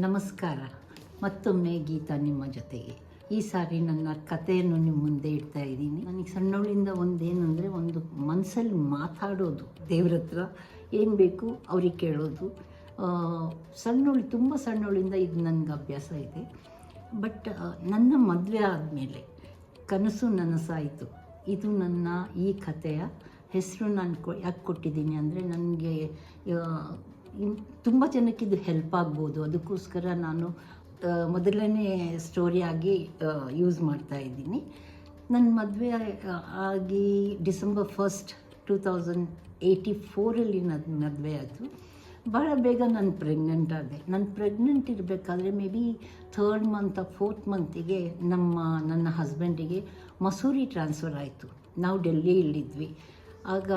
ನಮಸ್ಕಾರ. ಮತ್ತೊಮ್ಮೆ ಗೀತಾ ನಿಮ್ಮ ಜೊತೆಗೆ. ಈ ಸಾರಿ ನನ್ನ ಕಥೆಯನ್ನು ನಿಮ್ಮ ಮುಂದೆ ಇಡ್ತಾ ಇದ್ದೀನಿ. ನನಗೆ ಸಣ್ಣವಳಿಂದ ಒಂದೇನೆಂದರೆ ಒಂದು ಮನಸ್ಸಲ್ಲಿ ಮಾತಾಡೋದು. ದೇವ್ರ ಹತ್ರ ಏನು ಬೇಕು ಅವ್ರಿಗೆ ಕೇಳೋದು. ಸಣ್ಣವಳು, ತುಂಬ ಸಣ್ಣವಳಿಂದ ಇದು ನನಗೆ ಅಭ್ಯಾಸ ಇದೆ. ಬಟ್ ನನ್ನ ಮದುವೆ ಆದಮೇಲೆ ಕನಸು ನನಸಾಯಿತು. ಇದು ನನ್ನ ಈ ಕಥೆಯ ಹೆಸರು ನಾನು ಕೊ, ಯಾಕೆ ಕೊಟ್ಟಿದ್ದೀನಿ ಅಂದರೆ ನನಗೆ ತುಂಬ ಜನಕ್ಕೆ ಇದು ಹೆಲ್ಪ್ ಆಗ್ಬೋದು. ಅದಕ್ಕೋಸ್ಕರ ನಾನು ಮೊದಲನೇ ಸ್ಟೋರಿಯಾಗಿ ಯೂಸ್ ಮಾಡ್ತಾ ಇದ್ದೀನಿ. ನನ್ನ ಮದುವೆ ಆಗಿ December first two thousand eighty ಫೋರಲ್ಲಿ ನನ್ನ ಮದುವೆ ಆಯಿತು. ಭಾಳ ಬೇಗ ನಾನು ಪ್ರೆಗ್ನೆಂಟ್ ಆದೆ. ನಾನು ಪ್ರೆಗ್ನೆಂಟ್ ಇರಬೇಕಾದ್ರೆ maybe third month fourth ಮಂತಿಗೆ ನಮ್ಮ, ನನ್ನ ಹಸ್ಬೆಂಡಿಗೆ ಮಸೂರಿ ಟ್ರಾನ್ಸ್ಫರ್ ಆಯಿತು. ನಾವು ಡೆಲ್ಲಿಯಲ್ಲಿದ್ವಿ. ಆಗ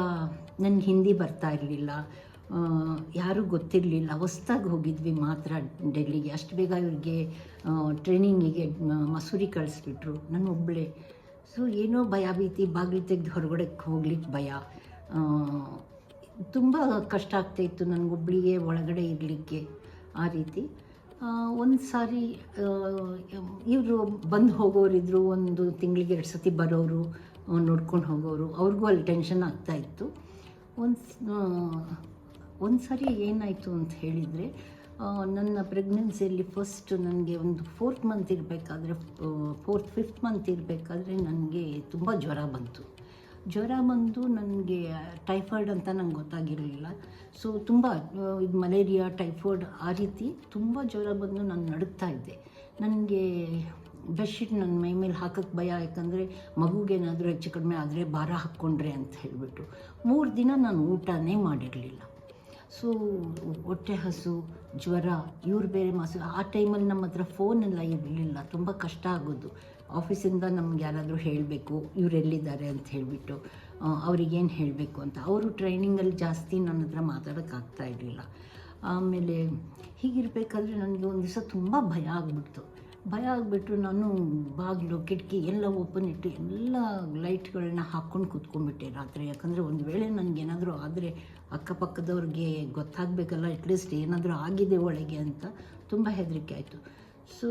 ನನಗೆ ಹಿಂದಿ ಬರ್ತಾ ಇರಲಿಲ್ಲ. ಯಾರೂ ಗೊತ್ತಿರಲಿಲ್ಲ. ಹೊಸ್ದಾಗಿ ಹೋಗಿದ್ವಿ ಮಾತ್ರ ಡೆಲ್ಲಿಗೆ. ಅಷ್ಟು ಬೇಗ ಇವ್ರಿಗೆ ಟ್ರೈನಿಂಗಿಗೆ ಮಸೂರಿ ಕಳಿಸ್ಬಿಟ್ರು. ನಾನು ಒಬ್ಬಳೇ ಸೊ ಏನೋ ಭಯ ಭೀತಿ, ಬಾಗಿಲು ತೆಗೆದು ಹೊರಗಡೆ ಹೋಗ್ಲಿಕ್ಕೆ ಭಯ. ತುಂಬ ಕಷ್ಟ ಆಗ್ತಾಯಿತ್ತು ನನಗೊಬ್ಬಳಿಗೆ ಒಳಗಡೆ ಇರಲಿಕ್ಕೆ ಆ ರೀತಿ. ಒಂದು ಸಾರಿ ಇವರು ಬಂದು ಹೋಗೋರಿದ್ರು. ಒಂದು ತಿಂಗಳಿಗೆ ಎರಡು ಸತಿ ಬರೋರು, ನೋಡ್ಕೊಂಡು ಹೋಗೋರು. ಅವ್ರಿಗೂ ಅಲ್ಲಿ ಟೆನ್ಷನ್ ಆಗ್ತಾಯಿತ್ತು ಒಂದು ಒಂದು ಸಾರಿ ಏನಾಯಿತು ಅಂತ ಹೇಳಿದರೆ ನನ್ನ ಪ್ರೆಗ್ನೆನ್ಸಿಯಲ್ಲಿ ಫಸ್ಟ್ ನನಗೆ ಒಂದು ಫೋರ್ತ್ ಮಂತ್ ಇರಬೇಕಾದ್ರೆ ಫೋರ್ತ್ ಫಿಫ್ತ್ ಮಂತ್ ಇರಬೇಕಾದ್ರೆ ನನಗೆ ತುಂಬ ಜ್ವರ ಬಂತು. ಜ್ವರ ಬಂದು ನನಗೆ ಟೈಫಾಯ್ಡ್ ಅಂತ ನಂಗೆ ಗೊತ್ತಾಗಿರಲಿಲ್ಲ. ಸೊ ತುಂಬ ಇದು ಮಲೇರಿಯಾ ಟೈಫಾಯ್ಡ್ ಆ ರೀತಿ ತುಂಬ ಜ್ವರ ಬಂದು ನಾನು ನಡುಗ್ತಾ ಇದ್ದೆ. ನನಗೆ ಬೆಡ್ಶೀಟ್ ನನ್ನ ಮೈ ಮೇಲೆ ಹಾಕೋಕ್ಕೆ ಭಯ, ಯಾಕಂದರೆ ಮಗುಗೇನಾದರೂ ಹೆಚ್ಚು ಕಡಿಮೆ ಆದರೆ ಭಾರ ಹಾಕ್ಕೊಂಡ್ರೆ ಅಂತ ಹೇಳಿಬಿಟ್ಟು ಮೂರು ದಿನ ನಾನು ಊಟನೇ ಮಾಡಿರಲಿಲ್ಲ. ಸೊ ಹೊಟ್ಟೆ ಹಸು, ಜ್ವರ, ಇವ್ರು ಬೇರೆ ಮಾಸು ಆ ಟೈಮಲ್ಲಿ ನಮ್ಮ ಹತ್ರ ಫೋನ್ ಎಲ್ಲ ಇರಲಿಲ್ಲ. ತುಂಬ ಕಷ್ಟ ಆಗೋದು. ಆಫೀಸಿಂದ ನಮ್ಗೆ ಯಾರಾದರೂ ಹೇಳಬೇಕು, ಇವ್ರು ಎಲ್ಲಿದ್ದಾರೆ ಅಂತ ಹೇಳಿಬಿಟ್ಟು ಅವ್ರಿಗೇನು ಹೇಳಬೇಕು ಅಂತ. ಅವರು ಟ್ರೈನಿಂಗಲ್ಲಿ ಜಾಸ್ತಿ ನನ್ನ ಹತ್ರ ಮಾತಾಡೋಕ್ಕಾಗ್ತಾ ಇರಲಿಲ್ಲ. ಆಮೇಲೆ ಹೀಗಿರಬೇಕಾದ್ರೆ ನನಗೆ ಒಂದು ದಿವಸ ತುಂಬ ಭಯ ಆಗಿಬಿಡ್ತು. ಭಯ ಆಗಿಬಿಟ್ಟು ನಾನು ಬಾಗಿಲು, ಕಿಟಕಿ ಎಲ್ಲ ಓಪನ್ ಇಟ್ಟು ಎಲ್ಲ ಲೈಟ್ಗಳನ್ನ ಹಾಕ್ಕೊಂಡು ಕೂತ್ಕೊಂಡ್ಬಿಟ್ಟೆ ರಾತ್ರಿ. ಯಾಕಂದರೆ ಒಂದು ವೇಳೆ ನನಗೇನಾದರೂ ಆದರೆ ಅಕ್ಕಪಕ್ಕದವ್ರಿಗೆ ಗೊತ್ತಾಗಬೇಕಲ್ಲ ಅಟ್ಲೀಸ್ಟ್ ಏನಾದರೂ ಆಗಿದೆ ಒಳಗೆ ಅಂತ ತುಂಬ ಹೆದರಿಕೆ ಆಯಿತು. ಸೊ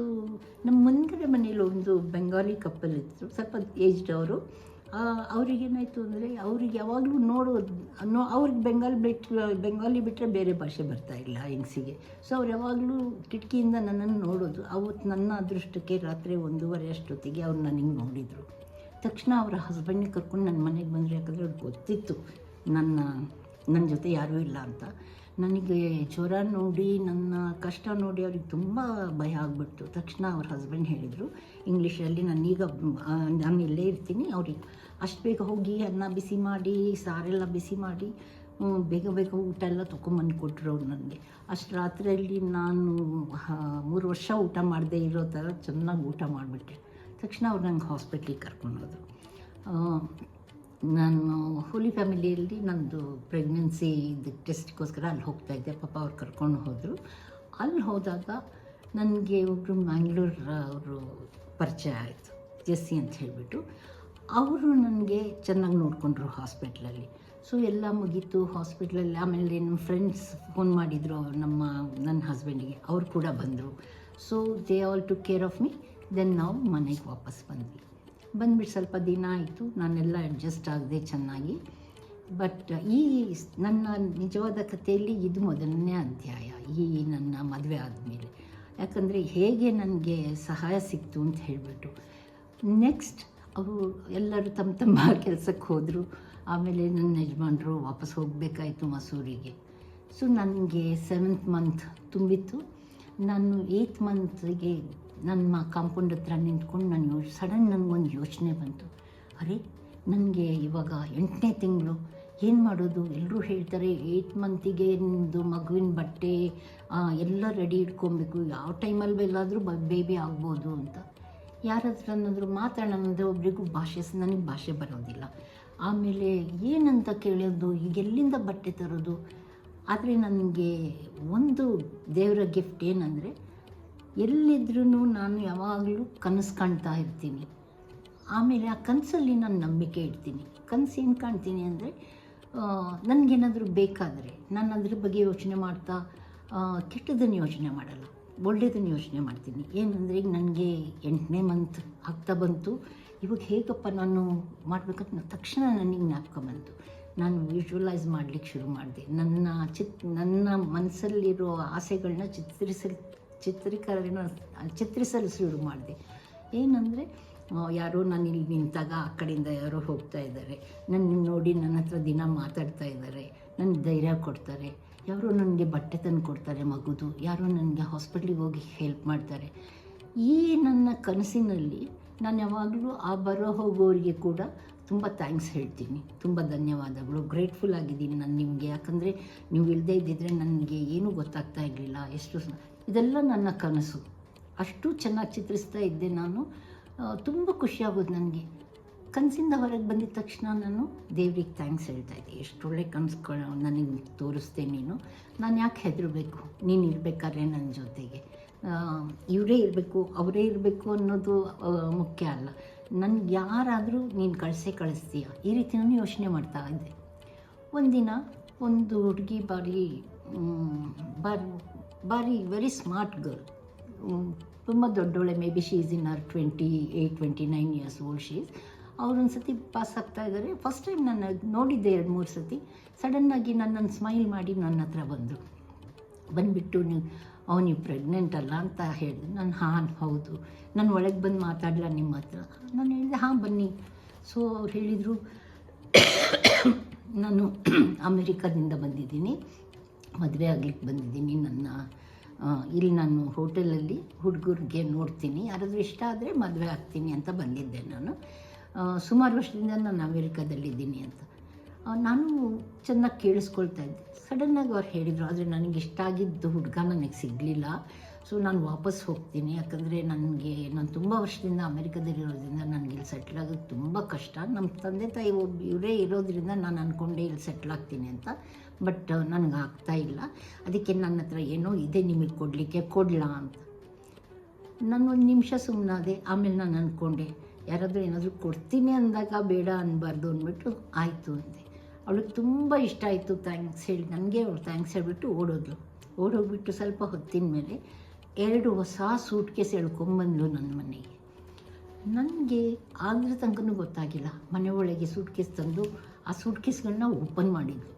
ನಮ್ಮ ಮುಂದ್ಗಡೆ ಮನೇಲಿ ಒಂದು ಬೆಂಗಾಲಿ ಕಪ್ಪಲ್ ಇತ್ತು ಸ್ವಲ್ಪ ಏಜ್ಡ್ ಅವರು. ಅವ್ರಿಗೇನಾಯಿತು ಅಂದರೆ ಅವ್ರಿಗೆ ಯಾವಾಗಲೂ ನೋಡೋದು, ನೋ, ಅವ್ರಿಗೆ ಬೆಂಗಾಲ್ ಬಿಟ್ಟು ಬೆಂಗಾಲಿ ಬಿಟ್ಟರೆ ಬೇರೆ ಭಾಷೆ ಬರ್ತಾ ಇಲ್ಲ ಹೆಂಗಸಿಗೆ. ಸೊ ಅವ್ರು ಯಾವಾಗಲೂ ಕಿಟಕಿಯಿಂದ ನನ್ನನ್ನು ನೋಡೋದು. ಅವತ್ತು ನನ್ನ ಅದೃಷ್ಟಕ್ಕೆ ರಾತ್ರಿ ಒಂದೂವರೆ ಅಷ್ಟೊತ್ತಿಗೆ ಅವ್ರು ನನಗೆ ನೋಡಿದರು. ತಕ್ಷಣ ಅವರ ಹಸ್ಬೆಂಡ್ನ ಕರ್ಕೊಂಡು ನನ್ನ ಮನೆಗೆ ಬಂದರು, ಯಾಕಂದರೆ ಅವ್ರಿಗೆ ಗೊತ್ತಿತ್ತು ನನ್ನ ನನ್ನ ಜೊತೆ ಯಾರೂ ಇಲ್ಲ ಅಂತ. ನನಗೆ ಜ್ವರ ನೋಡಿ, ನನ್ನ ಕಷ್ಟ ನೋಡಿ ಅವ್ರಿಗೆ ತುಂಬ ಭಯ ಆಗ್ಬಿಡ್ತು. ತಕ್ಷಣ ಅವ್ರ ಹಸ್ಬೆಂಡ್ ಹೇಳಿದರು ಇಂಗ್ಲೀಷಲ್ಲಿ ನಾನೀಗ ನಾನು ಇಲ್ಲೇ ಇರ್ತೀನಿ, ಅವ್ರಿಗೆ ಅಷ್ಟು ಬೇಗ ಹೋಗಿ ಅನ್ನ ಬಿಸಿ ಮಾಡಿ, ಸಾರೆಲ್ಲ ಬಿಸಿ ಮಾಡಿ ಬೇಗ ಬೇಗ ಊಟ ಎಲ್ಲ ತೊಗೊಂಬಂದು ಕೊಟ್ಟರು ಅವ್ರು ನನಗೆ. ಅಷ್ಟು ರಾತ್ರಿಯಲ್ಲಿ ನಾನು ಮೂರು ವರ್ಷ ಊಟ ಮಾಡದೇ ಇರೋ ಥರ ಚೆನ್ನಾಗಿ ಊಟ ಮಾಡಿಬಿಟ್ಟೆ. ತಕ್ಷಣ ಅವ್ರು ನಂಗೆ ಹಾಸ್ಪಿಟ್ಲಿಗೆ ಕರ್ಕೊಂಡೋದ್ರು ನಾನು ಹೋಲಿ ಫ್ಯಾಮಿಲಿಯಲ್ಲಿ ನಂದು ಪ್ರೆಗ್ನೆನ್ಸಿ ಇದು ಟೆಸ್ಟ್ಗೋಸ್ಕರ ಅಲ್ಲಿ ಹೋಗ್ತಾ ಇದ್ದೆ. ಪಾಪ ಅವ್ರು ಕರ್ಕೊಂಡು ಹೋದರು. ಅಲ್ಲಿ ಹೋದಾಗ ನನಗೆ ಒಬ್ಬರು ಮ್ಯಾಂಗ್ಳೂರ್ ಅವರು ಪರಿಚಯ ಆಯಿತು. ಜೆಸ್ಸಿ ಅಂತ ಹೇಳಿಬಿಟ್ಟು. ಅವರು ನನಗೆ ಚೆನ್ನಾಗಿ ನೋಡಿಕೊಂಡ್ರು ಹಾಸ್ಪಿಟ್ಲಲ್ಲಿ ಸೊ ಎಲ್ಲ ಮುಗೀತು ಹಾಸ್ಪಿಟ್ಲಲ್ಲಿ ಆಮೇಲೆ ನಮ್ಮ ಫ್ರೆಂಡ್ಸ್ ಫೋನ್ ಮಾಡಿದರು ನಮ್ಮ ನನ್ನ ಹಸ್ಬೆಂಡಿಗೆ ಅವರು ಕೂಡ ಬಂದರು. So they all to care of me then ನಾವು ಮನೆಗೆ ವಾಪಸ್ ಬಂದ್ವಿ. ಬಂದ್ಬಿಟ್ಟು ಸ್ವಲ್ಪ ದಿನ ಆಯಿತು. ನಾನೆಲ್ಲ ಅಡ್ಜಸ್ಟ್ ಆಗದೆ ಚೆನ್ನಾಗಿ. ಬಟ್ ಈ ನನ್ನ ನಿಜವಾದ ಕಥೆಯಲ್ಲಿ ಇದು ಮೊದಲನೇ ಅಧ್ಯಾಯ, ಈ ನನ್ನ ಮದುವೆ ಆದಮೇಲೆ. ಯಾಕಂದರೆ ಹೇಗೆ ನನಗೆ ಸಹಾಯ ಸಿಕ್ತು ಅಂತ ಹೇಳಿಬಿಟ್ಟು. ನೆಕ್ಸ್ಟ್ ಅವರು ಎಲ್ಲರೂ ತಮ್ಮ ತಮ್ಮ ಕೆಲಸಕ್ಕೆ ಹೋದರು. ಆಮೇಲೆ ನನ್ನ ಯಜಮಾನರು ವಾಪಸ್ ಹೋಗಬೇಕಾಯಿತು ಮಸೂರಿಗೆ. ಸೊ ನನಗೆ ಸೆವೆಂತ್ ಮಂತ್ ತುಂಬಿತ್ತು. ನಾನು ಏಯ್ತ್ ಮಂತ್ಗೆ ನನ್ನ ಕಾಂಪೌಂಡ್ ಹತ್ರ ನಿಂತ್ಕೊಂಡು ನಾನು ಸಡನ್ ನನಗೊಂದು ಯೋಚನೆ ಬಂತು. ಅರೆ, ನನಗೆ ಇವಾಗ ಎಂಟನೇ ತಿಂಗಳು, ಏನು ಮಾಡೋದು? ಎಲ್ಲರೂ ಹೇಳ್ತಾರೆ ಏಯ್ಟ್ ಮಂತಿಗೆ ನಿಮ್ಮದು ಮಗುವಿನ ಬಟ್ಟೆ ಎಲ್ಲ ರೆಡಿ ಇಟ್ಕೊಬೇಕು. ಯಾವ ಟೈಮಲ್ಲಿ ಎಲ್ಲಾದರೂ ಬ ಬೇಬಿ ಆಗ್ಬೋದು ಅಂತ. ಯಾರ ಹತ್ರ ಅನ್ನೋದ್ರು ಒಬ್ರಿಗೂ ಭಾಷೆ, ನನಗೆ ಭಾಷೆ ಬರೋದಿಲ್ಲ. ಆಮೇಲೆ ಏನಂತ ಕೇಳೋದು? ಈಗ ಎಲ್ಲಿಂದ ಬಟ್ಟೆ ತರೋದು? ಆದರೆ ನನಗೆ ಒಂದು ದೇವರ ಗಿಫ್ಟ್ ಏನಂದರೆ ಎಲ್ಲಿದ್ರೂ ನಾನು ಯಾವಾಗಲೂ ಕನಸು ಕಾಣ್ತಾ ಇರ್ತೀನಿ. ಆಮೇಲೆ ಆ ಕನಸಲ್ಲಿ ನಾನು ನಂಬಿಕೆ ಇಡ್ತೀನಿ. ಕನಸು ಏನು ಕಾಣ್ತೀನಿ ಅಂದರೆ ನನಗೇನಾದರೂ ಬೇಕಾದರೆ ನಾನು ಅದ್ರ ಬಗ್ಗೆ ಯೋಚನೆ ಮಾಡ್ತಾ ಕೆಟ್ಟದನ್ನು ಯೋಚನೆ ಮಾಡಲ್ಲ. ಒಳ್ಳೇದನ್ನು ಯೋಚನೆ ಮಾಡ್ತೀನಿ. ಏನಂದರೆ ಈಗ ನನಗೆ ಎಂಟನೇ ಮಂತ್ ಆಗ್ತಾ ಬಂತು. ಇವಾಗ ಹೇಗಪ್ಪ ನಾನು ಮಾಡಬೇಕಂತ ತಕ್ಷಣ ನನಗೆ ಜ್ಞಾಪಕ ಬಂತು. ನಾನು ವಿಜುವಲೈಸ್ ಮಾಡಲಿಕ್ಕೆ ಶುರು ಮಾಡಿದೆ. ನನ್ನ ಚಿತ್, ನನ್ನ ಮನಸ್ಸಲ್ಲಿರೋ ಆಸೆಗಳನ್ನ ಚಿತ್ರಿಸಲ್ ಚಿತ್ರೀಕರಣ ಚಿತ್ರಿಸಲು ಶುರು ಮಾಡಿದೆ. ಏನಂದರೆ ಯಾರೋ ನಾನು ಇಲ್ಲಿ ನಿಂತಾಗ ಆ ಕಡೆಯಿಂದ ಯಾರೋ ಹೋಗ್ತಾ ಇದ್ದಾರೆ. ನನ್ನ ನೋಡಿ ನನ್ನ ಹತ್ರ ದಿನ ಮಾತಾಡ್ತಾ ಇದ್ದಾರೆ. ನನಗೆ ಧೈರ್ಯ ಕೊಡ್ತಾರೆ. ಯಾರೋ ನನಗೆ ಬಟ್ಟೆ ತಂದು ಕೊಡ್ತಾರೆ ಮಗುದು. ಯಾರೋ ನನಗೆ ಹಾಸ್ಪಿಟ್ಲಿಗೆ ಹೋಗಿ ಹೆಲ್ಪ್ ಮಾಡ್ತಾರೆ. ಈ ನನ್ನ ಕನಸಿನಲ್ಲಿ ನಾನು ಯಾವಾಗಲೂ ಆ ಬರೋ ಹೋಗೋರಿಗೆ ಕೂಡ ತುಂಬ ಥ್ಯಾಂಕ್ಸ್ ಹೇಳ್ತೀನಿ. ತುಂಬ ಧನ್ಯವಾದಗಳು. ಗ್ರೇಟ್ಫುಲ್ ಆಗಿದ್ದೀನಿ ನಾನು ನಿಮಗೆ. ಯಾಕಂದರೆ, ನೀವು ಇಲ್ಲದೇ ಇದ್ದಿದ್ರೆ ನನಗೆ ಏನೂ ಗೊತ್ತಾಗ್ತಾ ಇರಲಿಲ್ಲ. ಎಷ್ಟು ಇದೆಲ್ಲ ನನ್ನ ಕನಸು. ಅಷ್ಟು ಚೆನ್ನಾಗಿ ಚಿತ್ರಿಸ್ತಾ ಇದ್ದೆ ನಾನು. ತುಂಬ ಖುಷಿಯಾಗೋದು ನನಗೆ. ಕನಸಿಂದ ಹೊರಗೆ ಬಂದಿದ ತಕ್ಷಣ ನಾನು ದೇವ್ರಿಗೆ ಥ್ಯಾಂಕ್ಸ್ ಹೇಳ್ತಾ ಇದ್ದೆ. ಎಷ್ಟೊಳ್ಳೆ ಕನಸುಗಳು ನನಗೆ ತೋರಿಸ್ದೆ ನೀನು. ನಾನು ಯಾಕೆ ಹೆದರಬೇಕು? ನೀನು ಇರಬೇಕಾದ್ರೆ ನನ್ನ ಜೊತೆಗೆ. ಇವರೇ ಇರಬೇಕು, ಅವರೇ ಇರಬೇಕು ಅನ್ನೋದು ಮುಖ್ಯ ಅಲ್ಲ. ನನಗೆ ಯಾರಾದರೂ ನೀನು ಕಳಿಸೇ ಕಳಿಸ್ತೀಯ? ಈ ರೀತಿ ನಾನು ಯೋಚನೆ ಮಾಡ್ತಾ ಇದ್ದೆ. ಒಂದಿನ ಒಂದು ಹುಡುಗಿ ಬಾರಿ ಬಾರಿ ಬಾರಿ ವೆರಿ ಸ್ಮಾರ್ಟ್ ಗರ್ಲ್ ತುಂಬ ದೊಡ್ಡವಳೆ maybe she's in her twenty eight twenty nine years old she's ಅವ್ರು ಒಂದು ಸತಿ ಪಾಸ್ ಆಗ್ತಾ ಇದ್ದಾರೆ. ಫಸ್ಟ್ ಟೈಮ್ ನಾನು ನೋಡಿದ್ದೆ ಎರಡು ಮೂರು ಸತಿ. ಸಡನ್ನಾಗಿ ನನ್ನನ್ನು ಸ್ಮೈಲ್ ಮಾಡಿ ನನ್ನ ಹತ್ರ ಬಂದರು. ಬಂದುಬಿಟ್ಟು ನೀವು ಅವ ನೀವು ಪ್ರೆಗ್ನೆಂಟ್ ಅಲ್ಲ ಅಂತ ಹೇಳಿದೆ ನಾನು ಹಾಂ ಹೌದು. ನಾನು ಒಳಗೆ ಬಂದು ಮಾತಾಡಲ ನಿಮ್ಮ ಹತ್ರ? ನಾನು ಹೇಳಿದೆ ಹಾಂ ಬನ್ನಿ. ಸೊ ಅವ್ರು ಹೇಳಿದರು ನಾನು ಅಮೇರಿಕಾದಿಂದ ಬಂದಿದ್ದೀನಿ. ಮದುವೆ ಆಗ್ಲಿಕ್ಕೆ ಬಂದಿದ್ದೀನಿ ನನ್ನ ಇಲ್ಲಿ ನಾನು ಹೋಟೆಲಲ್ಲಿ ಹುಡುಗರಿಗೆ ನೋಡ್ತೀನಿ. ಯಾರಾದರೂ ಇಷ್ಟ ಆದರೆ ಮದುವೆ ಆಗ್ತೀನಿ ಅಂತ ಬಂದಿದ್ದೆ ನಾನು. ಸುಮಾರು ವರ್ಷದಿಂದ ನಾನು ಅಮೇರಿಕಾದಲ್ಲಿದ್ದೀನಿ ಅಂತ. ನಾನು ಚೆನ್ನಾಗಿ ಕೇಳಿಸ್ಕೊಳ್ತಾ ಇದ್ದೆ. ಸಡನ್ನಾಗಿ ಅವ್ರು ಹೇಳಿದರು, ಆದರೆ ನನಗೆ ಇಷ್ಟ ಆಗಿದ್ದು ಹುಡುಗ ನನಗೆ ಸಿಗಲಿಲ್ಲ. ಸೊ ನಾನು ವಾಪಸ್ ಹೋಗ್ತೀನಿ. ಯಾಕಂದರೆ ನನಗೆ, ನಾನು ತುಂಬ ವರ್ಷದಿಂದ ಅಮೆರಿಕದಲ್ಲಿರೋದ್ರಿಂದ ನನಗೆ ಇಲ್ಲಿ ಸೆಟ್ಲ್ ಆಗೋದು ತುಂಬ ಕಷ್ಟ. ನಮ್ಮ ತಂದೆ ತಾಯಿ ಒಬ್ಬ ಇವರೇ ಇರೋದ್ರಿಂದ ನಾನು ಅಂದ್ಕೊಂಡೆ ಇಲ್ಲಿ ಸೆಟ್ಲ್ ಆಗ್ತೀನಿ ಅಂತ. ಬಟ್ ನನಗೆ ಆಗ್ತಾ ಇಲ್ಲ. ಅದಕ್ಕೆ ನನ್ನ ಹತ್ರ ಏನೋ ಇದೆ ನಿಮಗೆ ಕೊಡಲಿಕ್ಕೆ. ಕೊಡಲ ಅಂತ. ನಾನು ಒಂದು ನಿಮಿಷ ಸುಮ್ಮನಾದೆ ಆಮೇಲೆ ನಾನು ಅಂದ್ಕೊಂಡೆ ಯಾರಾದರೂ ಏನಾದರೂ ಕೊಡ್ತೀನಿ ಅಂದಾಗ ಬೇಡ ಅನ್ನಬಾರ್ದು ಅಂದ್ಬಿಟ್ಟು ಆಯಿತು ಅಂತೆ ಅವಳಿಗೆ ತುಂಬ ಇಷ್ಟ ಆಯಿತು. ಥ್ಯಾಂಕ್ಸ್ ಹೇಳಿ. ನನಗೆ ಅವಳು ಥ್ಯಾಂಕ್ಸ್ ಹೇಳಿಬಿಟ್ಟು ಓಡೋದ್ಲು. ಓಡೋಗ್ಬಿಟ್ಟು ಸ್ವಲ್ಪ ಹೊತ್ತಿನ ಮೇಲೆ ಎರಡು ಹೊಸ ಸೂಟ್ ಕೇಸ್ ಎಳ್ಕೊಂಬಂದ್ಲು ನನ್ನ ಮನೆಗೆ. ನನಗೆ ಆಗಿರೋ ತನಕನೂ ಗೊತ್ತಾಗಿಲ್ಲ. ಮನೆ ಒಳಗೆ ಸೂಟ್ ಕೇಸ್ ತಂದು ಆ ಸೂಟ್ ಕೇಸ್ಗಳನ್ನ ಓಪನ್ ಮಾಡಿದ್ಲು.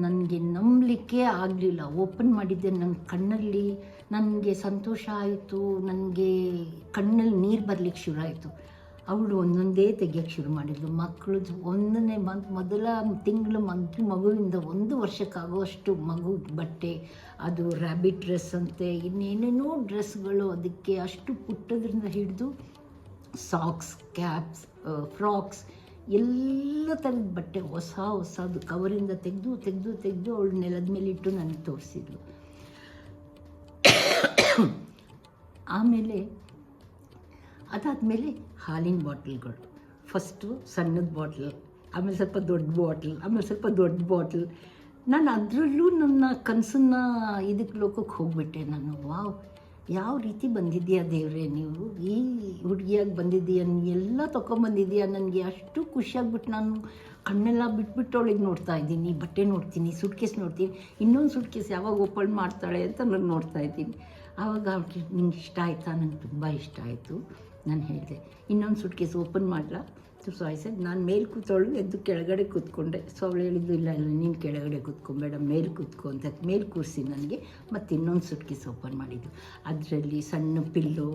ನನಗೆ ನಂಬಲಿಕ್ಕೆ ಆಗಲಿಲ್ಲ. ಓಪನ್ ಮಾಡಿದ್ದೆ ನನ್ನ ಕಣ್ಣಲ್ಲಿ. ನನಗೆ ಸಂತೋಷ ಆಯಿತು. ನನಗೆ ಕಣ್ಣಲ್ಲಿ ನೀರು ಬರಲಿಕ್ಕೆ ಶುರು ಆಯಿತು. ಅವಳು ಒಂದೊಂದೇ ತೆಗಿಯೋಕ್ಕೆ ಶುರು ಮಾಡಿದ್ಲು. ಮಕ್ಕಳು ಒಂದನೇ ಮಂತ್, ಮೊದಲ ತಿಂಗಳು ಮಂತ್ ಮಗುವಿಂದ ಒಂದು ವರ್ಷಕ್ಕಾಗುವಷ್ಟು ಮಗು ಬಟ್ಟೆ, ಅದು ರ್ಯಾಬಿಟ್ ಡ್ರೆಸ್ ಅಂತೆ, ಇನ್ನೇನೇನೋ ಡ್ರೆಸ್ಗಳು ಅದಕ್ಕೆ ಅಷ್ಟು ಪುಟ್ಟದ್ರಿಂದ ಹಿಡಿದು ಸಾಕ್ಸ್ ಕ್ಯಾಪ್ಸ್ ಫ್ರಾಕ್ಸ್ ಎಲ್ಲ ಥರದ ಬಟ್ಟೆ ಹೊಸ ಹೊಸದು ಕವರಿಂದ ತೆಗೆದು ತೆಗೆದು ತೆಗೆದು ಅವಳು ನೆಲದ ಮೇಲೆ ಇಟ್ಟು ನನಗೆ ತೋರಿಸಿದ್ಲು. ಆಮೇಲೆ ಅದಾದಮೇಲೆ ಹಾಲಿನ ಬಾಟ್ಲ್ಗಳು. ಫಸ್ಟು ಸಣ್ಣದ ಬಾಟ್ಲ್, ಆಮೇಲೆ ಸ್ವಲ್ಪ ದೊಡ್ಡ ಬಾಟ್ಲ್, ಆಮೇಲೆ ಸ್ವಲ್ಪ ದೊಡ್ಡ ಬಾಟ್ಲ್. ನಾನು ಅದರಲ್ಲೂ ನನ್ನ ಕನಸನ್ನ ಇದಕ್ಕೆ ಲೋಕಕ್ಕೆ ಹೋಗಿಬಿಟ್ಟೆ ನಾನು. ವಾವ್, ಯಾವ ರೀತಿ ಬಂದಿದ್ದೀಯಾ ದೇವರೇ ನೀವು? ಈ ಹುಡುಗಿಯಾಗಿ ಬಂದಿದ್ದೀಯ ಎಲ್ಲ ತೊಗೊಂಬಂದಿದ್ದೀಯಾ ನನಗೆ ಅಷ್ಟು ಖುಷಿಯಾಗ್ಬಿಟ್ಟು ನಾನು ಕಣ್ಣೆಲ್ಲ ಬಿಟ್ಬಿಟ್ಟು ಅವಳಿಗೆ ನೋಡ್ತಾ ಇದ್ದೀನಿ. ಬಟ್ಟೆ ನೋಡ್ತೀನಿ, ಸುಟ್ಕೇಸ್ ನೋಡ್ತೀನಿ. ಇನ್ನೊಂದು ಸುಟ್ಕೇಸ್ ಯಾವಾಗ ಓಪನ್ ಮಾಡ್ತಾಳೆ ಅಂತ ನಾನು ನೋಡ್ತಾ ಇದ್ದೀನಿ. ಆವಾಗ ಅವಳಿಗೆ ನಿಂಗೆ ಇಷ್ಟ ಆಯಿತಾ? ನಂಗೆ ತುಂಬ ಇಷ್ಟ ಆಯಿತು. ನಾನು ಹೇಳಿದೆ. ಇನ್ನೊಂದು ಸುಟ್ಕೇಸ್ ಓಪನ್ ಮಾಡಲಾ? ಸೊ ಐ ಸೆಡ್ ನಾನು ಮೇಲೆ ಕೂತವಳು ಎದ್ದು ಕೆಳಗಡೆ ಕೂತ್ಕೊಂಡೆ. ಸೊ ಅವಳು ಹೇಳಿದ್ದು, ಇಲ್ಲ ಇಲ್ಲ, ನೀನು ಕೆಳಗಡೆ ಕೂತ್ಕೊಂಬೇಡ ಮೇಲೆ ಕೂತ್ಕೊ ಅಂತ ಮೇಲೆ ಕೂರಿಸಿ ನನಗೆ ಮತ್ತು ಇನ್ನೊಂದು ಸುಟ್ಕೇಸ್ ಓಪನ್ ಮಾಡಿದ್ದು. ಅದರಲ್ಲಿ ಸಣ್ಣ ಪಿಲ್ಲು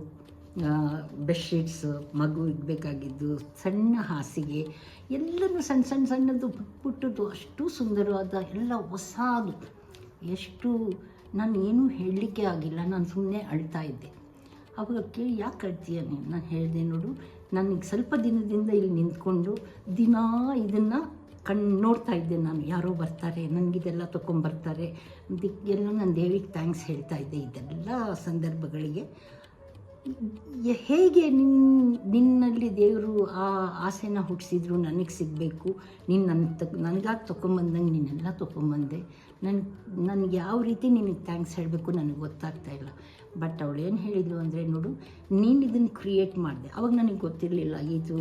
ಬೆಡ್ಶೀಟ್ಸ್, ಮಗು ಇಡಬೇಕಾಗಿದ್ದು, ಸಣ್ಣ ಹಾಸಿಗೆ, ಎಲ್ಲನೂ ಸಣ್ಣ ಸಣ್ಣ ಸಣ್ಣದು ಪುಟ್ಟ ಪುಟ್ಟದ್ದು ಅಷ್ಟು ಸುಂದರವಾದ ಎಲ್ಲ ಹೊಸದು. ಎಷ್ಟು, ನಾನು ಏನೂ ಹೇಳಲಿಕ್ಕೆ ಆಗಿಲ್ಲ, ನಾನು ಸುಮ್ಮನೆ ಅಳ್ತಾ ಇದ್ದೆ. ಅವಾಗ ಕೇಳಿ, ಯಾಕೆ ಅಳ್ತೀಯ ನೀನು? ನಾನು ಹೇಳಿದೆ ನೋಡು ನನಗೆ ಸ್ವಲ್ಪ ದಿನದಿಂದ ಇಲ್ಲಿ ನಿಂತ್ಕೊಂಡು ದಿನಾ ಇದನ್ನು ಕಣ್ಣು ನೋಡ್ತಾ ಇದ್ದೆ ನಾನು. ಯಾರೋ ಬರ್ತಾರೆ, ನನಗಿದೆಲ್ಲ ತೊಗೊಂಬರ್ತಾರೆ ಎಲ್ಲ ನಾನು ದೇವಿಗೆ ಥ್ಯಾಂಕ್ಸ್ ಹೇಳ್ತಾ ಇದ್ದೆ. ಇದೆಲ್ಲ ಸಂದರ್ಭಗಳಿಗೆ. ಹೇಗೆ ನಿನ್ನ ನಿನ್ನಲ್ಲಿ ದೇವರು ಆ ಆಸೆನ ಹುಟ್ಟಿಸಿದ್ರು ನನಗೆ ಸಿಗಬೇಕು. ನೀನು ನನ್ನ ತ, ನನಗಾಗಿ ತೊಗೊಂಬಂದಂಗೆ ನೀನೆಲ್ಲ ತೊಗೊಂಬಂದೆ ನನ್ನ ನನಗೆ ಯಾವ ರೀತಿ ನಿನಗೆ ಥ್ಯಾಂಕ್ಸ್ ಹೇಳಬೇಕು ನನಗೆ ಗೊತ್ತಾಗ್ತಾ ಇಲ್ಲ. ಬಟ್ ಅವಳು ಏನು ಹೇಳಿದ್ಲು ಅಂದರೆ, ನೋಡು, ನೀನು ಇದನ್ನು ಕ್ರಿಯೇಟ್ ಮಾಡಿದೆ. ಅವಾಗ ನನಗೆ ಗೊತ್ತಿರಲಿಲ್ಲ, ಇದು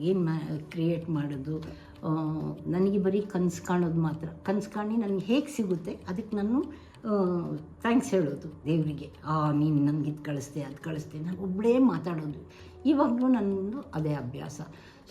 ಏನು ಮಾ ಕ್ರಿಯೇಟ್ ಮಾಡೋದು. ನನಗೆ ಬರೀ ಕನಸು ಕಾಣೋದು ಮಾತ್ರ. ಕನಸು ಕಾಣಿ ನನಗೆ ಹೇಗೆ ಸಿಗುತ್ತೆ ಅದಕ್ಕೆ ನಾನು ಥ್ಯಾಂಕ್ಸ್ ಹೇಳೋದು ದೇವರಿಗೆ. ಆ, ನೀನು ನನಗೆ ಇದು ಕಳಿಸ್ದೆ, ಅದು ಕಳಿಸ್ದೆ. ನಾನು ಒಬ್ಬಳೇ ಮಾತಾಡೋದು. ಇವಾಗಲೂ ನನ್ನದು ಅದೇ ಅಭ್ಯಾಸ.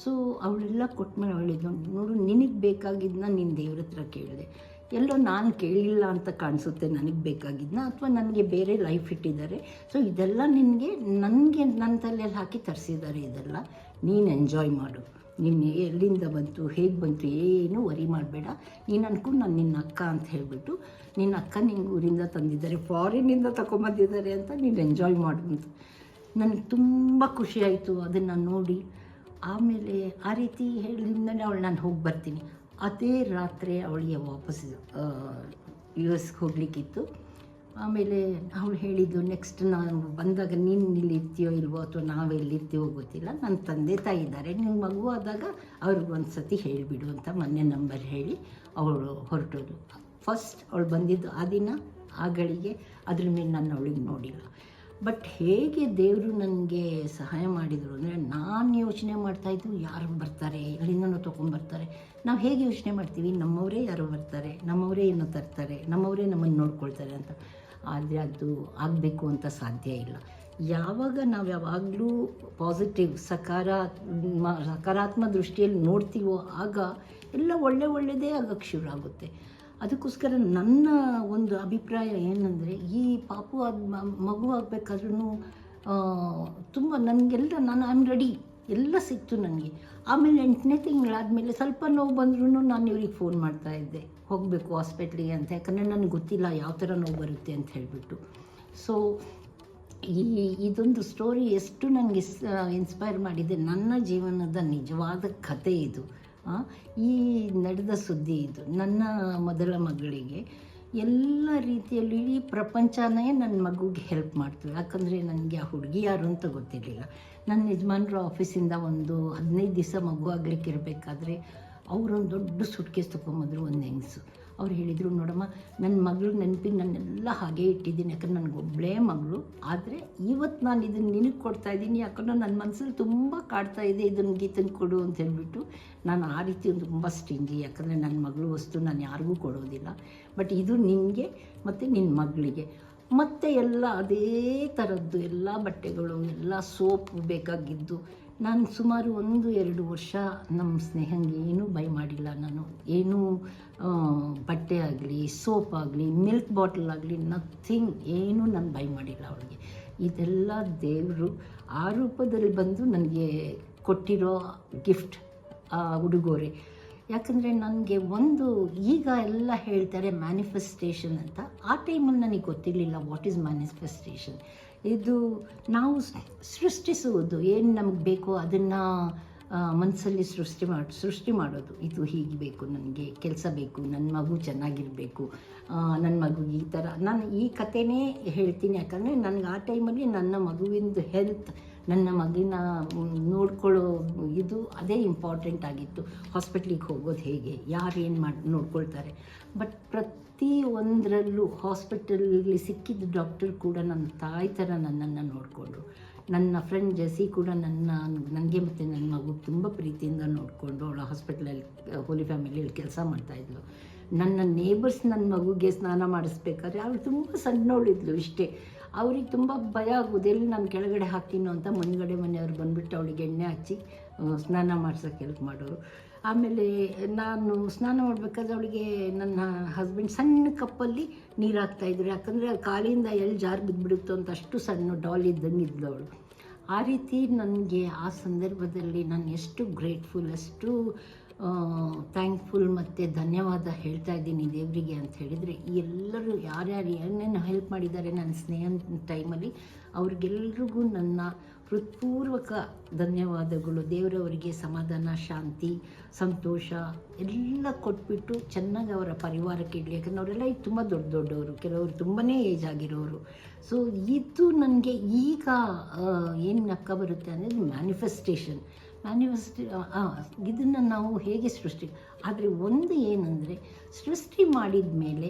ಸೊ ಅವಳೆಲ್ಲ ಕೊಟ್ಮೇಲೆ ಅವಳಿದ್ದು ನೋಡು, ನಿನಗೆ ಬೇಕಾಗಿದ್ದನ್ನ ನೀನು ದೇವ್ರ ಹತ್ರ ಕೇಳಿದೆ. ಎಲ್ಲೋ ನಾನು ಕೇಳಿಲ್ಲ ಅಂತ ಕಾಣಿಸುತ್ತೆ ನನಗೆ ಬೇಕಾಗಿದ್ದನ್ನ ಅಥವಾ ನನಗೆ ಬೇರೆ ಲೈಫ್ ಇಟ್ಟಿದ್ದಾರೆ. ಸೊ ಇದೆಲ್ಲ ನಿನಗೆ, ನನಗೆ ನನ್ನ ತಲೆಯಲ್ಲಿ ಹಾಕಿ ತರಿಸಿದ್ದಾರೆ ಇದೆಲ್ಲ. ನೀನು ಎಂಜಾಯ್ ಮಾಡು. ನಿನ್ನ ಎಲ್ಲಿಂದ ಬಂತು, ಹೇಗೆ ಬಂತು, ಏನೂ ವರಿ ಮಾಡಬೇಡ. ನೀನು ಅನ್ಕೊಂಡು ನಾನು ನಿನ್ನ ಅಕ್ಕ ಅಂತ ಹೇಳಿಬಿಟ್ಟು, ನಿನ್ನ ಅಕ್ಕ ನಿಂಗೆ ಊರಿಂದ ತಂದಿದ್ದಾರೆ ಫಾರಿನಿಂದ ತಗೊಂಬಂದಿದ್ದಾರೆ ಅಂತ ನೀನು ಎಂಜಾಯ್ ಮಾಡು ಅಂತ. ನನಗೆ ತುಂಬ ಖುಷಿಯಾಯಿತು ಅದನ್ನು ನೋಡಿ. ಆಮೇಲೆ ಆ ರೀತಿ ಹೇಳಿದ್ಮೇಲೆ ಅವಳು, ನಾನು ಹೋಗಿ ಬರ್ತೀನಿ. ಅದೇ ರಾತ್ರಿ ಅವಳಿಗೆ ವಾಪಸ್ ಯು ಎಸ್ಗೆ ಹೋಗಲಿಕ್ಕಿತ್ತು. ಆಮೇಲೆ ಅವಳು ಹೇಳಿದ್ದು ನೆಕ್ಸ್ಟ್ ನಾನು ಬಂದಾಗ ನೀನು ಇಲ್ಲಿ ಇರ್ತೀಯೋ ಇಲ್ವೋ ಅಥವಾ ನಾವು ಎಲ್ಲಿರ್ತೀವೋ ಗೊತ್ತಿಲ್ಲ. ನನ್ನ ತಂದೆ ತಾಯಿ ಇದ್ದಾರೆ. ನಿನ್ನ ಮಗು ಆದಾಗ ಅವ್ರಿಗೆ ಒಂದು ಸತಿ ಹೇಳಿಬಿಡು ಅಂತ ಮೊನ್ನೆ ನಂಬರ್ ಹೇಳಿ ಅವಳು ಹೊರಟೋದು ಫಸ್ಟ್ ಅವಳು ಬಂದಿದ್ದು ಆ ದಿನ, ಆ ಗಳಿಗೆ. ಅದ್ರ ಮೇಲೆ ನಾನು ಅವಳಿಗೆ ನೋಡಿಲ್ಲ. ಬಟ್ ಹೇಗೆ ದೇವರು ನನಗೆ ಸಹಾಯ ಮಾಡಿದರು ಅಂದರೆ ನಾನು ಯೋಚನೆ ಮಾಡ್ತಾಯಿದ್ದು ಯಾರು ಬರ್ತಾರೆ, ಎಲ್ಲಿಂದನೂ ತೊಗೊಂಡ್ಬರ್ತಾರೆ ನಾವು ಹೇಗೆ ಯೋಚನೆ ಮಾಡ್ತೀವಿ? ನಮ್ಮವರೇ ಯಾರು ಬರ್ತಾರೆ, ನಮ್ಮವರೇ ಏನೋ ತರ್ತಾರೆ, ನಮ್ಮವರೇ ನಮ್ಮನ್ನು ನೋಡ್ಕೊಳ್ತಾರೆ ಅಂತ. ಆದರೆ ಅದು ಆಗಬೇಕು ಅಂತ ಸಾಧ್ಯ ಇಲ್ಲ. ಯಾವಾಗ ನಾವು ಯಾವಾಗಲೂ ಪಾಸಿಟಿವ್ ಸಕಾರಾತ್ಮ ಸಕಾರಾತ್ಮಕ ದೃಷ್ಟಿಯಲ್ಲಿ ನೋಡ್ತೀವೋ ಆಗ ಎಲ್ಲ ಒಳ್ಳೆ ಒಳ್ಳೆಯದೇ ಆಗಕ್ಕೆ ಶುರು ಆಗುತ್ತೆ. ಅದಕ್ಕೋಸ್ಕರ ನನ್ನ ಒಂದು ಅಭಿಪ್ರಾಯ ಏನಂದರೆ, ಈ ಪಾಪು ಆದ ಮಗು ಆಗಬೇಕಾದ್ರೂ ತುಂಬ ನನಗೆಲ್ಲ ನಾನು ಐ ಆಮ್ ರೆಡಿ ಎಲ್ಲ ಸಿಕ್ತು ನನಗೆ. ಆಮೇಲೆ ಎಂಟನೇ ತಿಂಗಳಾದಮೇಲೆ ಸ್ವಲ್ಪ ನೋವು ಬಂದ್ರೂ ನಾನು ಇವ್ರಿಗೆ ಫೋನ್ ಮಾಡ್ತಾ ಇದ್ದೆ. ಹೋಗಬೇಕು ಹಾಸ್ಪಿಟ್ಲಿಗೆ ಅಂತ. ಯಾಕಂದರೆ ನನಗೆ ಗೊತ್ತಿಲ್ಲ ಯಾವ ಥರ ನೋವು ಬರುತ್ತೆ ಅಂತ ಹೇಳಿಬಿಟ್ಟು. ಸೊ ಈ, ಇದೊಂದು ಸ್ಟೋರಿ ಎಷ್ಟು ನನಗೆ ಇನ್ಸ್ಪೈರ್ ಮಾಡಿದೆ. ನನ್ನ ಜೀವನದ ನಿಜವಾದ ಕತೆ ಇದು. ಈ ನಡೆದ ಸುದ್ದಿ ಇದು. ನನ್ನ ಮೊದಲ ಮಗಳಿಗೆ ಎಲ್ಲ ರೀತಿಯಲ್ಲಿ ಇಡೀ ಪ್ರಪಂಚನೇ ನನ್ನ ಮಗುಗೆ ಹೆಲ್ಪ್ ಮಾಡ್ತು ಯಾಕಂದರೆ ನನಗೆ ಆ ಹುಡುಗಿ ಯಾರು ಅಂತ ಗೊತ್ತಿರಲಿಲ್ಲ. ನನ್ನ ಯಜಮಾನ್ರ ಆಫೀಸಿಂದ ಒಂದು ಹದಿನೈದು ದಿವಸ ಮಗು ಆಗ್ಲಿಕ್ಕೆ ಇರಬೇಕಾದ್ರೆ ಅವರೊಂದು ದೊಡ್ಡ ಸುಟ್ಕೇಸ್ ತೊಗೊಂಬಂದ್ರು ಒಂದು ಹೆಂಗಸು. ಅವ್ರು ಹೇಳಿದರು, ನೋಡಮ್ಮ ನನ್ನ ಮಗಳು ನೆನಪಿಗೆ ನನ್ನೆಲ್ಲ ಹಾಗೆ ಇಟ್ಟಿದ್ದೀನಿ. ಯಾಕಂದ್ರೆ ನನಗೊಬ್ಬಳೇ ಮಗಳು. ಆದರೆ ಇವತ್ತು ನಾನು ಇದನ್ನು ನಿನಗೆ ಕೊಡ್ತಾ ಇದ್ದೀನಿ. ಯಾಕಂದ್ರೆ ನನ್ನ ಮನಸ್ಸಲ್ಲಿ ತುಂಬ ಕಾಡ್ತಾ ಇದೆ ಇದನ್ನು ಗೀತನ ಕೊಡು ಅಂತ ಹೇಳ್ಬಿಟ್ಟು ನಾನು ಆ ರೀತಿ ಒಂದು ತುಂಬ ಸ್ಟಿಂಗಿ ಯಾಕಂದರೆ ನನ್ನ ಮಗಳು ವಸ್ತು ನಾನು ಯಾರಿಗೂ ಕೊಡೋದಿಲ್ಲ. ಬಟ್ ಇದು ನಿನಗೆ ಮತ್ತು ನಿನ್ನ ಮಗಳಿಗೆ. ಮತ್ತು ಎಲ್ಲ ಅದೇ ಥರದ್ದು ಎಲ್ಲ ಬಟ್ಟೆಗಳು, ಎಲ್ಲ ಸೋಪು ಬೇಕಾಗಿದ್ದು ನಾನು ಸುಮಾರು ಒಂದು, ಎರಡು ವರ್ಷ ನಮ್ಮ ಸ್ನೇಹಂಗೆ ಏನೂ ಬೈ ಮಾಡಿಲ್ಲ ನಾನು. ಏನೂ ಬಟ್ಟೆ ಆಗಲಿ, ಸೋಪ್ ಆಗಲಿ, ಮಿಲ್ಕ್ ಬಾಟಲ್ ಆಗಲಿ ನಥಿಂಗ್ ಏನೂ ನಾನು ಬೈ ಮಾಡಿಲ್ಲ ಅವಳಿಗೆ. ಇದೆಲ್ಲ ದೇವರು ಆ ರೂಪದಲ್ಲಿ ಬಂದು ನನಗೆ ಕೊಟ್ಟಿರೋ ಗಿಫ್ಟ್ ಆ ಉಡುಗೊರೆ. ಯಾಕಂದರೆ ನನಗೆ ಒಂದು, ಈಗ ಎಲ್ಲ ಹೇಳ್ತಾರೆ ಮ್ಯಾನಿಫೆಸ್ಟೇಷನ್ ಅಂತ. ಆ ಟೈಮಲ್ಲಿ ನನಗೆ ಗೊತ್ತಿರಲಿಲ್ಲ ವಾಟ್ ಈಸ್ ಮ್ಯಾನಿಫೆಸ್ಟೇಷನ್ ಇದು ನಾವು ಸೃಷ್ಟಿಸುವುದು, ಏನು ನಮಗೆ ಬೇಕೋ ಅದನ್ನು ಮನಸ್ಸಲ್ಲಿ ಸೃಷ್ಟಿ ಮಾಡಿ, ಸೃಷ್ಟಿ ಮಾಡೋದು. ಇದು ಹೀಗೆ ಬೇಕು, ನನಗೆ ಕೆಲಸ ಬೇಕು ನನ್ನ ಮಗು ಚೆನ್ನಾಗಿರಬೇಕು ನನ್ನ ಮಗು ಈ ಥರ ನಾನು ಈ ಕಥೆನೇ ಹೇಳ್ತೀನಿ, ಯಾಕಂದರೆ ನನಗೆ ಆ ಟೈಮಲ್ಲಿ ನನ್ನ ಮಗುವಿಂದು ಹೆಲ್ತ್, ನನ್ನ ಮಗಿನ ನೋಡ್ಕೊಳ್ಳೋ ಇದು ಅದೇ ಇಂಪಾರ್ಟೆಂಟ್ ಆಗಿತ್ತು. ಹಾಸ್ಪಿಟ್ಲಿಗೆ ಹೋಗೋದು ಹೇಗೆ, ಯಾರು ಏನು ಮಾಡಿ, ನೋಡ್ಕೊಳ್ತಾರೆ. ಬಟ್ ಪ್ರತಿ ಒಂದರಲ್ಲೂ ಹಾಸ್ಪಿಟಲಲ್ಲಿ ಸಿಕ್ಕಿದ ಡಾಕ್ಟರ್ ಕೂಡ ನನ್ನ ತಾಯಿ ಥರ ನನ್ನನ್ನು ನೋಡಿಕೊಂಡ್ರು. ನನ್ನ ಫ್ರೆಂಡ್ ಜೆಸಿ ಕೂಡ ನನ್ನ, ನನಗೆ ಮತ್ತು ನನ್ನ ಮಗು ತುಂಬ ಪ್ರೀತಿಯಿಂದ ನೋಡಿಕೊಂಡು ಅವಳು ಹಾಸ್ಪಿಟ್ಲಲ್ಲಿ, ಹೋಲಿ ಫ್ಯಾಮಿಲಿಯಲ್ಲಿ ಕೆಲಸ ಮಾಡ್ತಾಯಿದ್ಲು ನನ್ನ ನೇಬರ್ಸ್ ನನ್ನ ಮಗುಗೆ ಸ್ನಾನ ಮಾಡಿಸ್ಬೇಕಾದ್ರೆ ಅವಳು ತುಂಬ ಸಣ್ಣವಳಿದ್ಲು ಇಷ್ಟೇ. ಅವ್ರಿಗೆ ತುಂಬ ಭಯ ಆಗೋದು, ಎಲ್ಲಿ ನಾನು ಕೆಳಗಡೆ ಹಾಕ್ತೀನೋ ಅಂತ. ಮುಂದ್ಗಡೆ ಮನೆಯವ್ರು ಬಂದುಬಿಟ್ಟು ಅವಳಿಗೆ ಎಣ್ಣೆ ಹಚ್ಚಿ ಸ್ನಾನ ಮಾಡ್ಸೋಕ್ಕೆ ಹೆಲ್ಪ್ ಮಾಡೋರು. ಆಮೇಲೆ ನಾನು ಸ್ನಾನ ಮಾಡಬೇಕಾದ್ರೆ ಅವಳಿಗೆ ನನ್ನ ಹಸ್ಬೆಂಡ್ ಸಣ್ಣ ಕಪ್ಪಲ್ಲಿ ನೀರು ಹಾಕ್ತಾಯಿದ್ರು ಯಾಕಂದರೆ ಕಾಲಿಂದ ಎಲ್ಲಿ ಜಾರು ಬಿದ್ದುಬಿಡುತ್ತೋ ಅಂತ ಅಷ್ಟು ಸಣ್ಣ ಡಾಲ್ ಇದ್ದಂಗೆ ಇದ್ಲು ಅವಳು. ಆ ರೀತಿ ನನಗೆ ಆ ಸಂದರ್ಭದಲ್ಲಿ ನಾನು ಎಷ್ಟು ಗ್ರೇಟ್ಫುಲ್ ಎಷ್ಟು ಥ್ಯಾಂಕ್ಫುಲ್ ಮತ್ತು ಧನ್ಯವಾದ ಹೇಳ್ತಾ ಇದ್ದೀನಿ ದೇವರಿಗೆ ಅಂತ ಹೇಳಿದರೆ ಎಲ್ಲರೂ ಯಾರ್ಯಾರು ಏನೇನು ಹೆಲ್ಪ್ ಮಾಡಿದ್ದಾರೆ ನನ್ನ ಸ್ನೇಹ ಟೈಮಲ್ಲಿ ಅವ್ರಿಗೆಲ್ರಿಗೂ ನನ್ನ ಹೃತ್ಪೂರ್ವಕ ಧನ್ಯವಾದಗಳು. ದೇವರವರಿಗೆ ಸಮಾಧಾನ, ಶಾಂತಿ, ಸಂತೋಷ ಎಲ್ಲ ಕೊಟ್ಬಿಟ್ಟು ಚೆನ್ನಾಗಿ ಅವರ ಪರಿವಾರಕ್ಕೆ ಇಡಲಿ. ಯಾಕಂದ್ರೆ ಅವರೆಲ್ಲ ಈಗ ತುಂಬ ದೊಡ್ಡ ದೊಡ್ಡವರು. ಕೆಲವರು ತುಂಬಾ ಏಜ್ ಆಗಿರೋರು. ಸೊ ಇದು ನನಗೆ ಈಗ ಏನು ನಕ್ಕ ಬರುತ್ತೆ ಅಂದರೆ ಮ್ಯಾನಿಫೆಸ್ಟೇಷನ್ ಮ್ಯಾನಿಫೆಸ್ಟೇ ಇದನ್ನು ನಾವು ಹೇಗೆ ಸೃಷ್ಟಿ, ಆದರೆ ಒಂದು ಏನಂದರೆ, ಸೃಷ್ಟಿ ಮಾಡಿದ ಮೇಲೆ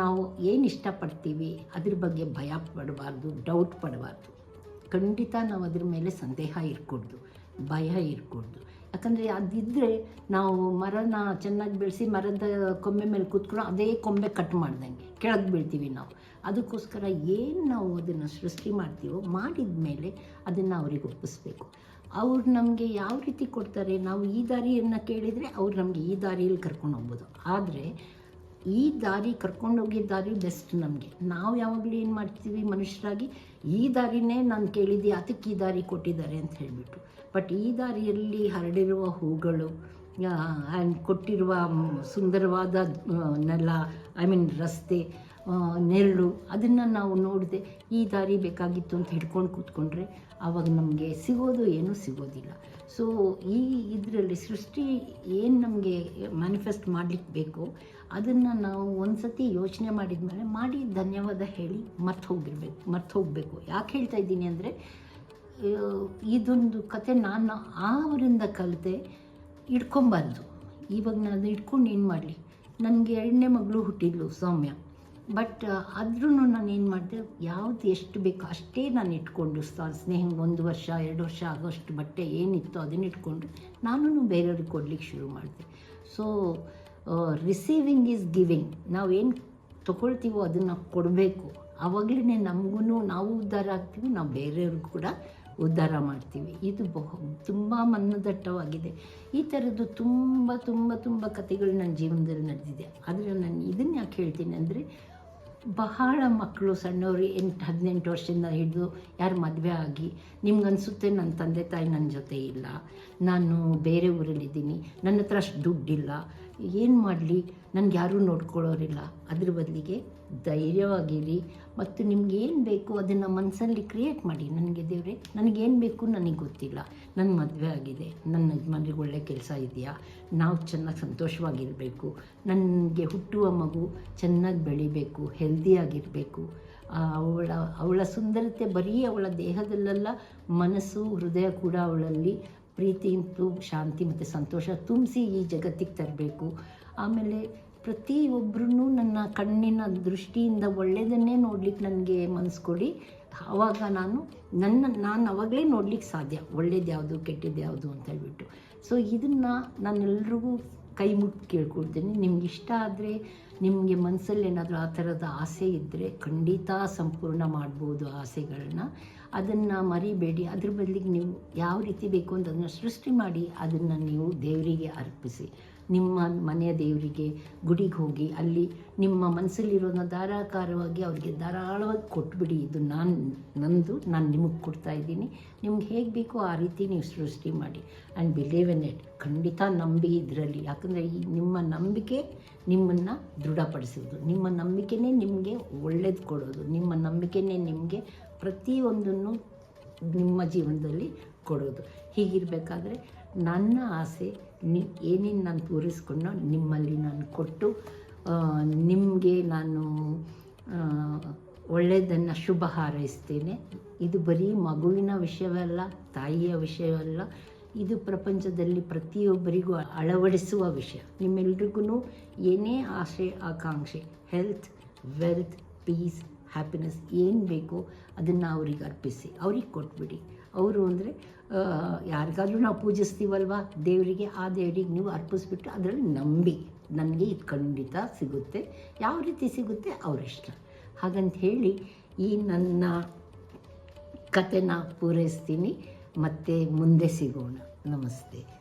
ನಾವು ಏನು ಇಷ್ಟಪಡ್ತೀವಿ, ಅದ್ರ ಬಗ್ಗೆ ಭಯ ಪಡಬಾರ್ದು ಡೌಟ್ ಪಡಬಾರ್ದು. ಖಂಡಿತ ನಾವು ಅದ್ರ ಮೇಲೆ ಸಂದೇಹ ಇರ್ಕೊಡ್ದು, ಭಯ ಇರ್ಕೊಡ್ದು. ಯಾಕಂದರೆ ಅದಿದ್ದರೆ ನಾವು ಮರನ ಚೆನ್ನಾಗಿ ಬೆಳೆಸಿ ಮರದ ಕೊಂಬೆ ಮೇಲೆ ಕೂತ್ಕೊಂಡು ಅದೇ ಕೊಂಬೆ ಕಟ್ ಮಾಡ್ದಂಗೆ, ಕೆಳಗೆ ಬೀಳ್ತೀವಿ ನಾವು. ಅದಕ್ಕೋಸ್ಕರ ಏನು ನಾವು ಅದನ್ನು ಸೃಷ್ಟಿ ಮಾಡ್ತೀವೋ ಮಾಡಿದ ಮೇಲೆ ಅದನ್ನು ಅವ್ರಿಗೆ ಒಪ್ಪಿಸ್ಬೇಕು. ಅವ್ರು ನಮಗೆ ಯಾವ ರೀತಿ ಕೊಡ್ತಾರೆ? ನಾವು ಈ ದಾರಿಯನ್ನು ಕೇಳಿದರೆ ಅವ್ರು ನಮಗೆ ಈ ದಾರಿಯಲ್ಲಿ ಕರ್ಕೊಂಡು ಹೋಗ್ಬೋದು. ಆದರೆ ಈ ದಾರಿ ಕರ್ಕೊಂಡೋಗಿ ದಾರಿ ಬೆಸ್ಟ್ ನಮಗೆ. ನಾವು ಯಾವಾಗಲೂ ಏನು ಮಾಡ್ತೀವಿ ಮನುಷ್ಯರಾಗಿ? ಈ ದಾರಿನೇ ನಾನು ಕೇಳಿದ್ದೆ, ಅದಕ್ಕೆ ಈ ದಾರಿ ಕೊಟ್ಟಿದ್ದಾರೆ ಅಂತ ಹೇಳಿಬಿಟ್ಟು. ಬಟ್ ಈ ದಾರಿಯಲ್ಲಿ ಹರಡಿರುವ ಹೂಗಳು ಆ್ಯಂಡ್ ಕೊಟ್ಟಿರುವ ಸುಂದರವಾದ ನೆಲ ಐ ಮೀನ್ ರಸ್ತೆ ನೆರಳು ಅದನ್ನು ನಾವು ನೋಡಿದೆ ಈ ದಾರಿ ಬೇಕಾಗಿತ್ತು ಅಂತ ಹಿಡ್ಕೊಂಡು ಕೂತ್ಕೊಂಡ್ರೆ ಆವಾಗ ನಮಗೆ ಸಿಗೋದು ಏನೂ ಸಿಗೋದಿಲ್ಲ. ಸೊ ಈ ಇದರಲ್ಲಿ ಸೃಷ್ಟಿ ಏನು ನಮಗೆ ಮ್ಯಾನಿಫೆಸ್ಟ್ ಮಾಡಲಿಕ್ಕೆ ಬೇಕು ಅದನ್ನು ನಾವು ಒಂದು ಸತಿ ಯೋಚನೆ ಮಾಡಿದ ಮೇಲೆ ಮಾಡಿ ಧನ್ಯವಾದ ಹೇಳಿ ಮರ್ತು ಹೋಗಿರ್ಬೇಕು, ಮರ್ತು ಹೋಗಬೇಕು. ಯಾಕೆ ಹೇಳ್ತಾ ಇದ್ದೀನಿ ಅಂದರೆ ಇದೊಂದು ಕತೆ ನಾನು ಆವರಿಂದ ಕಲಿತೆ ಇಟ್ಕೊಬಾರ್ದು ಇವಾಗ ನಾನು ಇಟ್ಕೊಂಡು ಏನು ಮಾಡಲಿ? ನನಗೆ ಎರಡನೇ ಮಗಳು ಹುಟ್ಟಿದ್ಲು ಸೌಮ್ಯ. ಬಟ್ ಆದ್ರೂ ನಾನು ಏನು ಮಾಡಿದೆ, ಯಾವುದು ಎಷ್ಟು ಬೇಕೋ ಅಷ್ಟೇ ನಾನು ಇಟ್ಕೊಂಡು ಸ್ನೇಹ ಒಂದು ವರ್ಷ, ಎರಡು ವರ್ಷ ಆಗೋಷ್ಟು ಬಟ್ಟೆ ಏನಿತ್ತು ಅದನ್ನ ಇಟ್ಕೊಂಡು ನಾನು ಬೇರೆಯವ್ರಿಗೆ ಕೊಡ್ಲಿಕ್ಕೆ ಶುರು ಮಾಡಿದೆ. ಸೊ ರಿಸೀವಿಂಗ್ ಈಸ್ ಗಿವಿಂಗ್ ನಾವೇನು ತೊಗೊಳ್ತೀವೋ ಅದನ್ನು ಕೊಡಬೇಕು. ಆವಾಗಲೇ ನಮಗೂ ನಾವು ಉದ್ಧಾರ ಆಗ್ತೀವಿ, ನಾವು ಬೇರೆಯವ್ರಿಗೂ ಕೂಡ ಉದ್ಧಾರ ಮಾಡ್ತೀವಿ. ಇದು ಬಹು, ತುಂಬ ಮನ್ನದಟ್ಟವಾಗಿದೆ ಈ ಥರದ್ದು ತುಂಬ ತುಂಬ ತುಂಬ ಕಥೆಗಳು ನನ್ನ ಜೀವನದಲ್ಲಿ ನಡೆದಿದೆ. ಆದರೆ ನಾನು ಇದನ್ನು ಯಾಕೆ ಹೇಳ್ತೀನಿ ಅಂದರೆ ಬಹಳ ಮಕ್ಕಳು ಸಣ್ಣವರು ಎಂಟು, ಹದಿನೆಂಟು ವರ್ಷದಿಂದ ಹಿಡಿದು ಯಾರು ಮದುವೆ ಆಗಿ, ನಿಮ್ಗನ್ಸುತ್ತೆ ನನ್ನ ತಂದೆ ತಾಯಿ ನನ್ನ ಜೊತೆ ಇಲ್ಲ. ನಾನು ಬೇರೆ ಊರಲ್ಲಿದ್ದೀನಿ. ನನ್ನ ಹತ್ರ ಅಷ್ಟು ದುಡ್ಡಿಲ್ಲ. ಏನು ಮಾಡಲಿ? ನನಗೆ ಯಾರೂ ನೋಡ್ಕೊಳ್ಳೋರಿಲ್ಲ. ಅದ್ರ ಬದಲಿಗೆ ಧೈರ್ಯವಾಗಿರಿ. ಮತ್ತು ನಿಮ್ಗೆ ಏನು ಬೇಕು ಅದನ್ನು ಮನಸ್ಸಲ್ಲಿ ಕ್ರಿಯೇಟ್ ಮಾಡಿ. ನನಗೆ ದೇವರೇ ನನಗೇನು ಬೇಕು ನನಗೆ ಗೊತ್ತಿಲ್ಲ. ನನ್ನ ಮದುವೆ ಆಗಿದೆ. ನನ್ನ ಯಜಮಾನ್ರಿಗೆ ಒಳ್ಳೆ ಕೆಲಸ ಇದೆಯಾ? ನಾವು ಚೆನ್ನಾಗಿ ಸಂತೋಷವಾಗಿರಬೇಕು. ನನಗೆ ಹುಟ್ಟುವ ಮಗು ಚೆನ್ನಾಗಿ ಬೆಳಿಬೇಕು ಹೆಲ್ದಿಯಾಗಿರಬೇಕು ಅವಳ ಅವಳ ಸುಂದರತೆ ಬರೀ ಅವಳ ದೇಹದಲ್ಲೆಲ್ಲ ಮನಸ್ಸು, ಹೃದಯ ಕೂಡ ಅವಳಲ್ಲಿ ಪ್ರೀತಿ, ಶಾಂತಿ ಮತ್ತು ಸಂತೋಷ ತುಂಬಿಸಿ ಈ ಜಗತ್ತಿಗೆ ತರಬೇಕು. ಆಮೇಲೆ ಪ್ರತಿಯೊಬ್ಬರೂ ನನ್ನ ಕಣ್ಣಿನ ದೃಷ್ಟಿಯಿಂದ ಒಳ್ಳೆಯದನ್ನೇ ನೋಡ್ಲಿಕ್ಕೆ ನನಗೆ ಮನಸ್ಸು ಕೊಡಿ ಆವಾಗ ನಾನು ನನ್ನ, ನಾನು ಅವಾಗಲೇ ನೋಡ್ಲಿಕ್ಕೆ ಸಾಧ್ಯ. ಒಳ್ಳೇದು ಯಾವುದು ಕೆಟ್ಟದ್ದು ಯಾವುದು ಅಂತ ಹೇಳ್ಬಿಟ್ಟು. ಸೊ ಇದನ್ನು ನಾನೆಲ್ರಿಗೂ ಕೈ ಮುಟ್ಟಿ ಕೇಳ್ಕೊಳ್ತೇನೆ. ನಿಮ್ಗೆ ಇಷ್ಟ ಆದರೆ, ನಿಮಗೆ ಮನಸ್ಸಲ್ಲಿ ಏನಾದರೂ ಆ ಥರದ ಆಸೆ ಇದ್ದರೆ ಖಂಡಿತ ಸಂಪೂರ್ಣ ಮಾಡ್ಬೋದು ಆಸೆಗಳನ್ನ. ಅದನ್ನು ಮರಿಬೇಡಿ. ಅದ್ರ ಬದಲಿಗೆ ನೀವು ಯಾವ ರೀತಿ ಬೇಕು ಅಂತ ಅದನ್ನು ಸೃಷ್ಟಿ ಮಾಡಿ, ಅದನ್ನು ನೀವು ದೇವರಿಗೆ ಅರ್ಪಿಸಿ. ನಿಮ್ಮ ಮನೆಯ ದೇವರಿಗೆ ಗುಡಿಗೆ ಹೋಗಿ ಅಲ್ಲಿ ನಿಮ್ಮ ಮನಸ್ಸಲ್ಲಿರೋನ ಧಾರಾಕಾರವಾಗಿ ಅವರಿಗೆ ಧಾರಾಳವಾಗಿ ಕೊಟ್ಬಿಡಿ. ಇದು ನಾನು, ನಂದು, ನಾನು ನಿಮಗೆ ಕೊಡ್ತಾ ಇದ್ದೀನಿ. ನಿಮ್ಗೆ ಹೇಗೆ ಬೇಕೋ ಆ ರೀತಿ ನೀವು ಸೃಷ್ಟಿ ಮಾಡಿ. ಆ್ಯಂಡ್ ಬಿಲೀವ್ ಇನ್ ಇಟ್ ಖಂಡಿತ ನಂಬಿ ಇದರಲ್ಲಿ. ಯಾಕಂದರೆ ಈ ನಿಮ್ಮ ನಂಬಿಕೆ ನಿಮ್ಮನ್ನು ದೃಢಪಡಿಸೋದು ನಿಮ್ಮ ನಂಬಿಕೆನೇ ನಿಮಗೆ ಒಳ್ಳೇದು ಕೊಡೋದು. ನಿಮ್ಮ ನಂಬಿಕೆನೇ ನಿಮಗೆ ಪ್ರತಿಯೊಂದನ್ನು ನಿಮ್ಮ ಜೀವನದಲ್ಲಿ ಕೊಡೋದು. ಹೀಗಿರಬೇಕಾದ್ರೆ ನನ್ನ ಆಸೆ ನಿ ಏನೇನು ನಾನು ಪೂರೈಸ್ಕೊಂಡು ನಿಮ್ಮಲ್ಲಿ ನಾನು ಕೊಟ್ಟು ನಿಮಗೆ ನಾನು ಒಳ್ಳೆಯದನ್ನು ಶುಭ ಹಾರೈಸ್ತೇನೆ. ಇದು ಬರೀ ಮಗುವಿನ ವಿಷಯವಲ್ಲ, ತಾಯಿಯ ವಿಷಯವಲ್ಲ, ಇದು ಪ್ರಪಂಚದಲ್ಲಿ ಪ್ರತಿಯೊಬ್ಬರಿಗೂ ಅಳವಡಿಸುವ ವಿಷಯ. ನಿಮ್ಮೆಲ್ರಿಗೂ ಏನೇ ಆಸೆ ಆಕಾಂಕ್ಷೆ ಹೆಲ್ತ್ ವೆಲ್ತ್ ಪೀಸ್ ಹ್ಯಾಪಿನೆಸ್ ಏನು ಬೇಕೋ ಅದನ್ನು ಅವ್ರಿಗೆ ಅರ್ಪಿಸಿ, ಅವ್ರಿಗೆ ಕೊಟ್ಬಿಡಿ. ಅವರು ಅಂದರೆ ಯಾರಿಗಾದರೂ ನಾವು ಪೂಜಿಸ್ತೀವಲ್ವ? ದೇವರಿಗೆ, ಆ ದೇವರಿಗೆ ನೀವು ಅರ್ಪಿಸ್ಬಿಟ್ಟು ಅದರಲ್ಲಿ ನಂಬಿ, ನನಗೆ ಇದು ಖಂಡಿತ ಸಿಗುತ್ತೆ. ಯಾವ ರೀತಿ ಸಿಗುತ್ತೆ? ಅವರಿಷ್ಟ. ಹಾಗಂತ ಹೇಳಿ, ಈ ನನ್ನ ಕತೆನ ಪೂರೈಸ್ತೀನಿ. ಮತ್ತೆ ಮುಂದೆ ಸಿಗೋಣ. ನಮಸ್ತೆ.